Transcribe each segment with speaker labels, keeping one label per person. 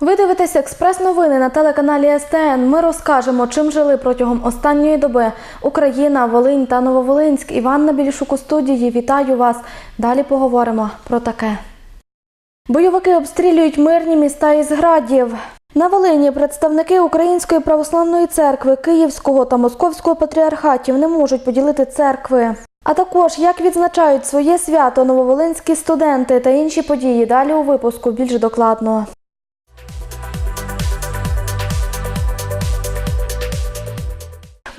Speaker 1: Ви дивитесь експрес-новини на телеканалі СТН. Ми розкажемо, чим жили протягом останньої доби Україна, Волинь та Нововолинськ. Іванна Білішук у студії. Вітаю вас. Далі поговоримо про таке. Бойовики обстрілюють мирні міста із градів. На Волині представники Української православної церкви, Київського та Московського патріархатів не можуть поділити церкви. А також як відзначають своє свято нововолинські студенти та інші події. Далі у випуску більш докладно.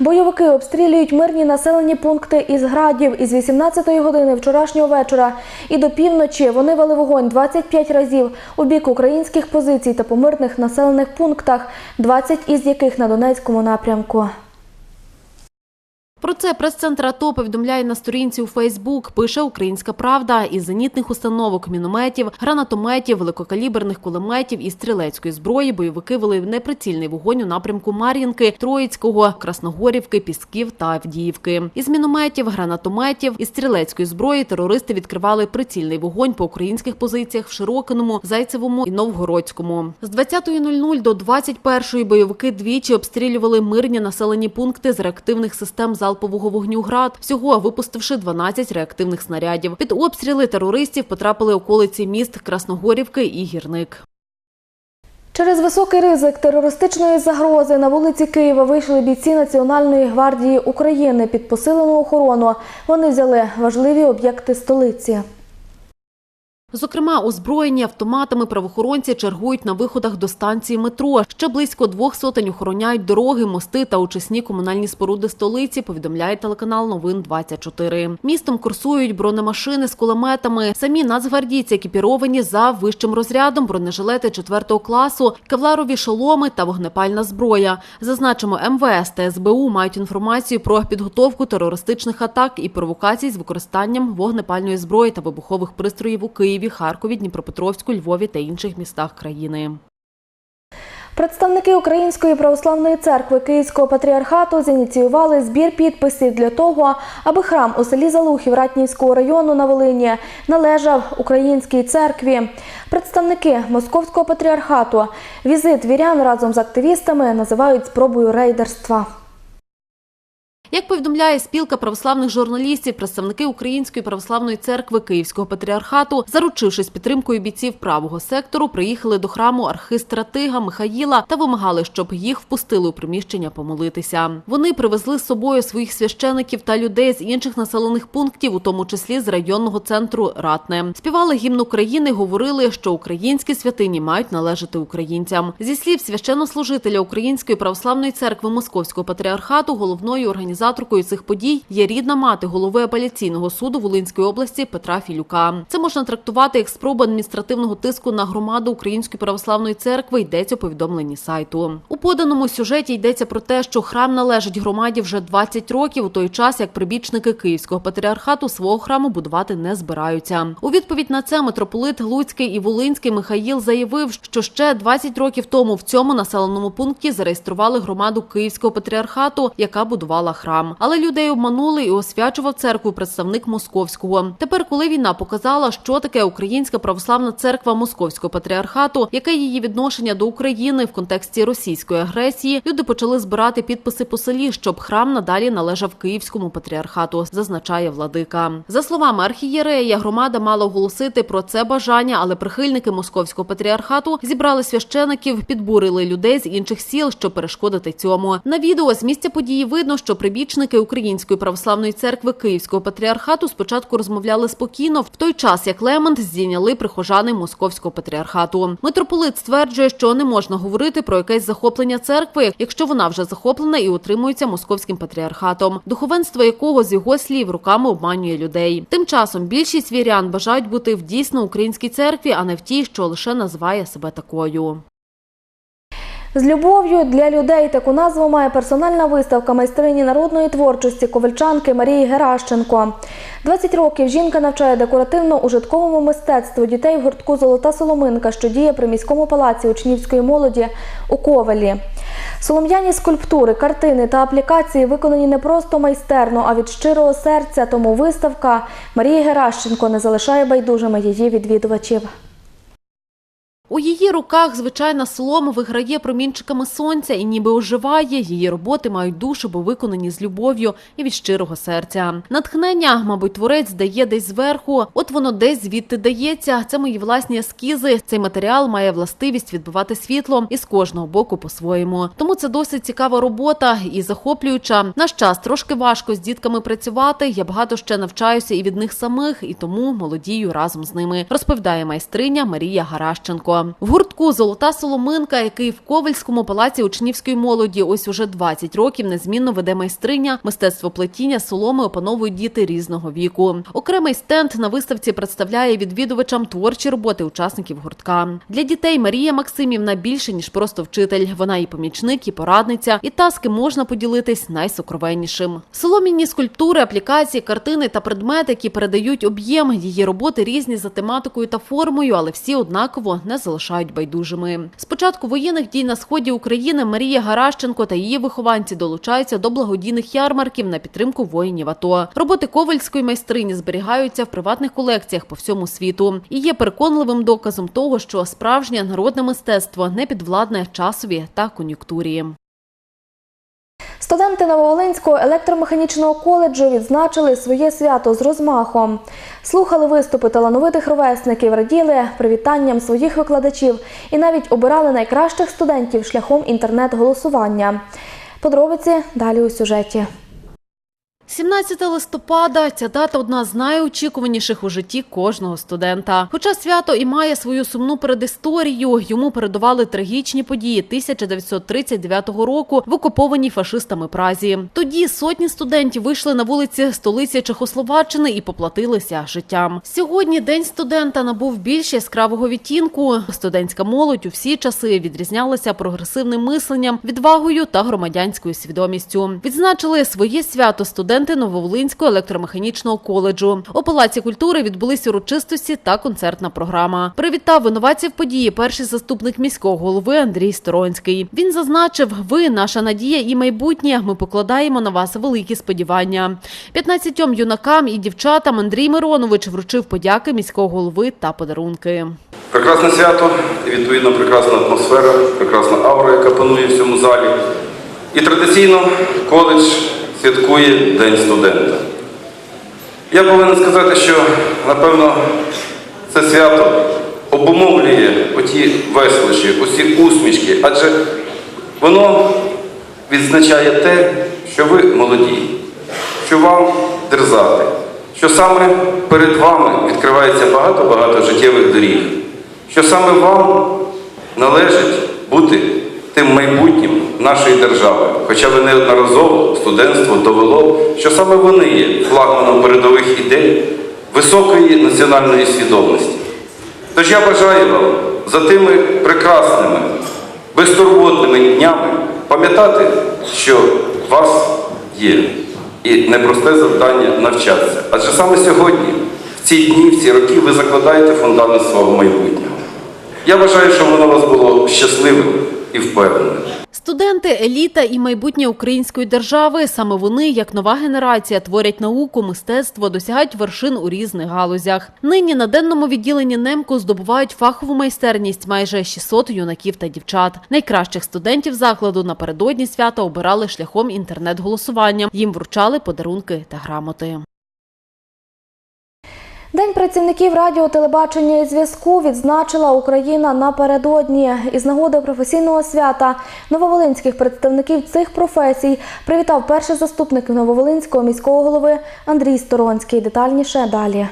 Speaker 1: Бойовики обстрілюють мирні населені пункти із градів із 18-ї години вчорашнього вечора і до півночі вони вели вогонь 25 разів у бік українських позицій та по мирних населених пунктах, 20 із яких на Донецькому напрямку.
Speaker 2: Про це прес-центр АТО повідомляє на сторінці у Фейсбук. Пише Українська Правда із зенітних установок, мінометів, гранатометів, великокаліберних кулеметів і стрілецької зброї. Бойовики вели неприцільний вогонь у напрямку Мар'їнки, Троїцького, Красногорівки, Пісків та Авдіївки. Із мінометів, гранатометів і стрілецької зброї терористи відкривали прицільний вогонь по українських позиціях в Широкиному, Зайцевому і Новгородському. З 20.00 до 21.00 бойовики двічі обстрілювали мирні населені пункти з реактивних систем залпового вогню «Град», всього випустивши 12 реактивних снарядів. Під обстріли терористів потрапили околиці міст Красногорівки і Гірник.
Speaker 1: Через високий ризик терористичної загрози на вулиці Києва вийшли бійці Національної гвардії України під посилену охорону. Вони взяли важливі об'єкти столиці.
Speaker 2: Зокрема, озброєні автоматами правоохоронці чергують на виходах до станції метро. Ще близько двох сотень охороняють дороги, мости та очисні комунальні споруди столиці. Повідомляє телеканал Новин 24 Містом курсують бронемашини з кулеметами. Самі нацгвардійці екіпіровані за вищим розрядом, бронежилети 4 класу, кевларові шоломи та вогнепальна зброя. Зазначимо, МВС та СБУ мають інформацію про підготовку терористичних атак і провокацій з використанням вогнепальної зброї та вибухових пристроїв у Києві. Харкові, Дніпропетровську, Львові та інших містах країни.
Speaker 1: Представники Української православної церкви Київського патріархату зініціювали збір підписів для того, аби храм у селі Залухів Ратнівського району на Волині належав українській церкві. Представники Московського патріархату візит вірян разом з активістами називають спробою рейдерства.
Speaker 2: Як повідомляє спілка православних журналістів, представники Української православної церкви Київського патріархату, заручившись підтримкою бійців правого сектору, приїхали до храму архистратига Михаїла та вимагали, щоб їх впустили у приміщення помолитися. Вони привезли з собою своїх священиків та людей з інших населених пунктів, у тому числі з районного центру Ратне. Співали гімн України, говорили, що українські святині мають належати українцям. Зі слів священнослужителя Української православної церкви Московського патріархату, головною організацією Організаторкою цих подій є рідна мати голови апеляційного суду Волинської області Петра Філюка. Це можна трактувати як спробу адміністративного тиску на громаду Української православної церкви. Йдеться у повідомленні сайту. У поданому сюжеті йдеться про те, що храм належить громаді вже 20 років, у той час як прибічники Київського патріархату свого храму будувати не збираються. У відповідь на це митрополит Луцький і Волинський Михаїл заявив, що ще 20 років тому в цьому населеному пункті зареєстрували громаду Київського патріархату, яка будувала храм храм. Але людей обманули і освячував церкву представник московського. Тепер, коли війна показала, що таке Українська православна церква Московського патріархату, яке її відношення до України в контексті російської агресії, люди почали збирати підписи по селі, щоб храм надалі належав Київському патріархату, зазначає владика. За словами архієрея, громада мала оголосити про це бажання, але прихильники московського патріархату зібрали священиків, підбурили людей з інших сіл, щоб перешкодити цьому. На відео з місця події видно, що прибіг Прибічники Української православної церкви Київського патріархату спочатку розмовляли спокійно, в той час як Лемонт здійняли прихожани московського патріархату. Митрополит стверджує, що не можна говорити про якесь захоплення церкви, якщо вона вже захоплена і утримується московським патріархатом, духовенство якого з його слів руками обманює людей. Тим часом більшість вірян бажають бути в дійсно українській церкві, а не в тій, що лише називає себе такою.
Speaker 1: З любов'ю для людей таку назву має персональна виставка майстрині народної творчості ковальчанки Марії Геращенко. 20 років жінка навчає декоративно-ужитковому мистецтву дітей в гуртку Золота Соломинка, що діє при міському палаці учнівської молоді у Ковелі. Солом'яні скульптури, картини та аплікації виконані не просто майстерно, а від щирого серця. Тому виставка Марії Геращенко не залишає байдужими її відвідувачів.
Speaker 2: У її руках звичайна солома виграє промінчиками сонця і ніби оживає. Її роботи мають душу, бо виконані з любов'ю і від щирого серця. Натхнення, мабуть, творець дає десь зверху. От воно десь звідти дається. Це мої власні ескізи. Цей матеріал має властивість відбивати світло і з кожного боку по-своєму. Тому це досить цікава робота і захоплююча. Наш час трошки важко з дітками працювати. Я багато ще навчаюся і від них самих, і тому молодію разом з ними. Розповідає майстриня Марія Гаращенко. В гуртку Золота соломинка, який в Ковальському палаці учнівської молоді, ось уже 20 років незмінно веде майстриня. Мистецтво плетіння соломи опановують діти різного віку. Окремий стенд на виставці представляє відвідувачам творчі роботи учасників гуртка. Для дітей Марія Максимівна більше ніж просто вчитель. Вона і помічник, і порадниця, і та з ким можна поділитись найсокровеннішим. Соломінні скульптури, аплікації, картини та предмети, які передають об'єм. Її роботи різні за тематикою та формою, але всі однаково не залишають байдужими. З початку воєнних дій на сході України Марія Гаращенко та її вихованці долучаються до благодійних ярмарків на підтримку воїнів АТО. Роботи ковальської майстрині зберігаються в приватних колекціях по всьому світу і є переконливим доказом того, що справжнє народне мистецтво не підвладне часові та кон'юнктурі.
Speaker 1: Студенти Нововолинського електромеханічного коледжу відзначили своє свято з розмахом. Слухали виступи талановитих ровесників, раділи привітанням своїх викладачів і навіть обирали найкращих студентів шляхом інтернет-голосування. Подробиці далі у сюжеті.
Speaker 2: 17 листопада ця дата одна з найочікуваніших у житті кожного студента. Хоча свято і має свою сумну передісторію, йому передували трагічні події 1939 року в окупованій фашистами Празі. Тоді сотні студентів вийшли на вулиці столиці Чехословаччини і поплатилися життям. Сьогодні день студента набув більш яскравого відтінку. Студентська молодь у всі часи відрізнялася прогресивним мисленням, відвагою та громадянською свідомістю. Відзначили своє свято студенти Нововолинського електромеханічного коледжу. У палаці культури відбулись урочистості та концертна програма. Привітав винуватців події перший заступник міського голови Андрій Сторонський. Він зазначив: ви наша надія і майбутнє. Ми покладаємо на вас великі сподівання. 15 юнакам і дівчатам Андрій Миронович вручив подяки міського голови та подарунки.
Speaker 3: Прекрасне свято, відповідно прекрасна атмосфера, прекрасна аура, яка панує в цьому залі. І традиційно коледж святкує День студента. Я повинен сказати, що напевно це свято обумовлює оті веселощі, оці усмішки, адже воно відзначає те, що ви молоді, що вам дерзати, що саме перед вами відкривається багато-багато життєвих доріг, що саме вам належить бути тим майбутнім нашої держави. Хоча ви неодноразово студентство довело, що саме вони є флагманом передових ідей високої національної свідомості. Тож я бажаю вам за тими прекрасними, безтурботними днями пам'ятати, що у вас є і непросте завдання навчатися. Адже саме сьогодні, в ці дні, в ці роки, ви закладаєте фундамент свого майбутнього. Я вважаю, що воно вас було щасливим і впевненим.
Speaker 2: Студенти, еліта і майбутнє української держави. Саме вони, як нова генерація, творять науку, мистецтво, досягають вершин у різних галузях. Нині на денному відділенні немку здобувають фахову майстерність майже 600 юнаків та дівчат. Найкращих студентів закладу напередодні свята обирали шляхом інтернет-голосування. Їм вручали подарунки та грамоти.
Speaker 1: День працівників радіо, телебачення і зв'язку відзначила Україна напередодні. Із нагоди професійного свята нововолинських представників цих професій привітав перший заступник Нововолинського міського голови Андрій Сторонський. Детальніше далі.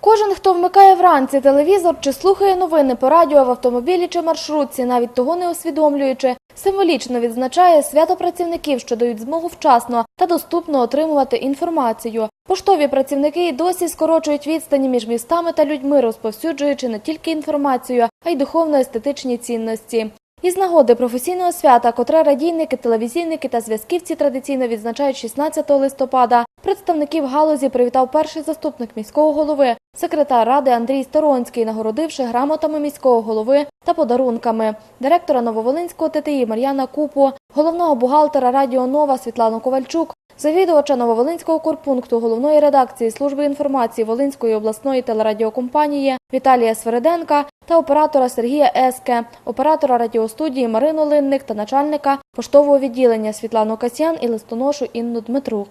Speaker 1: Кожен, хто вмикає вранці телевізор чи слухає новини по радіо в автомобілі чи маршрутці, навіть того не усвідомлюючи, символічно відзначає свято працівників, що дають змогу вчасно та доступно отримувати інформацію. Поштові працівники й досі скорочують відстані між містами та людьми, розповсюджуючи не тільки інформацію, а й духовно-естетичні цінності. Із нагоди професійного свята, котре радійники, телевізійники та зв'язківці традиційно відзначають 16 листопада, представників галузі привітав перший заступник міського голови, секретар ради Андрій Сторонський, нагородивши грамотами міського голови та подарунками, директора Нововолинського ТТІ Мар'яна Купу, головного бухгалтера Радіо Нова Світлану Ковальчук, Завідувача Нововолинського корпункту головної редакції служби інформації Волинської обласної телерадіокомпанії Віталія Свереденка та оператора Сергія Еске, оператора радіостудії Марину Линник та начальника поштового відділення Світлану Касьян і листоношу Інну Дмитрук.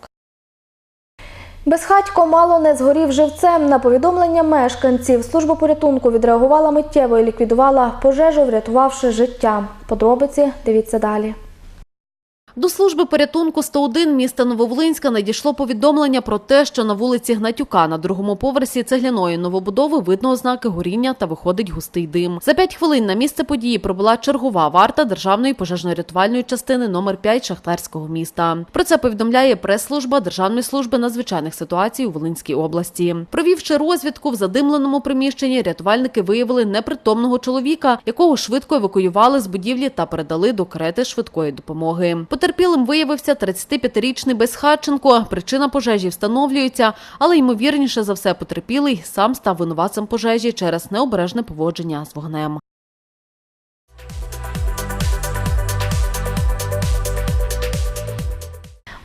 Speaker 1: Безхатько мало не згорів живцем. На повідомлення мешканців служба порятунку відреагувала миттєво і ліквідувала пожежу, врятувавши життя. Подробиці дивіться далі.
Speaker 2: До служби порятунку 101 міста Нововолинська надійшло повідомлення про те, що на вулиці Гнатюка на другому поверсі цегляної новобудови видно ознаки горіння та виходить густий дим. За п'ять хвилин на місце події прибула чергова варта Державної пожежно-рятувальної частини номер 5 Шахтарського міста. Про це повідомляє прес-служба Державної служби надзвичайних ситуацій у Волинській області. Провівши розвідку в задимленому приміщенні, рятувальники виявили непритомного чоловіка, якого швидко евакуювали з будівлі та передали до карети швидкої допомоги. Потерпілим виявився 35-річний Безхатченко. Причина пожежі встановлюється, але ймовірніше за все потерпілий сам став винуватцем пожежі через необережне поводження з вогнем.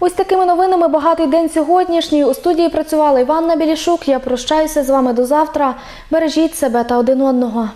Speaker 1: Ось такими новинами багатий день сьогоднішній. У студії працювала Іванна Білішук. Я прощаюся з вами до завтра. Бережіть себе та один одного.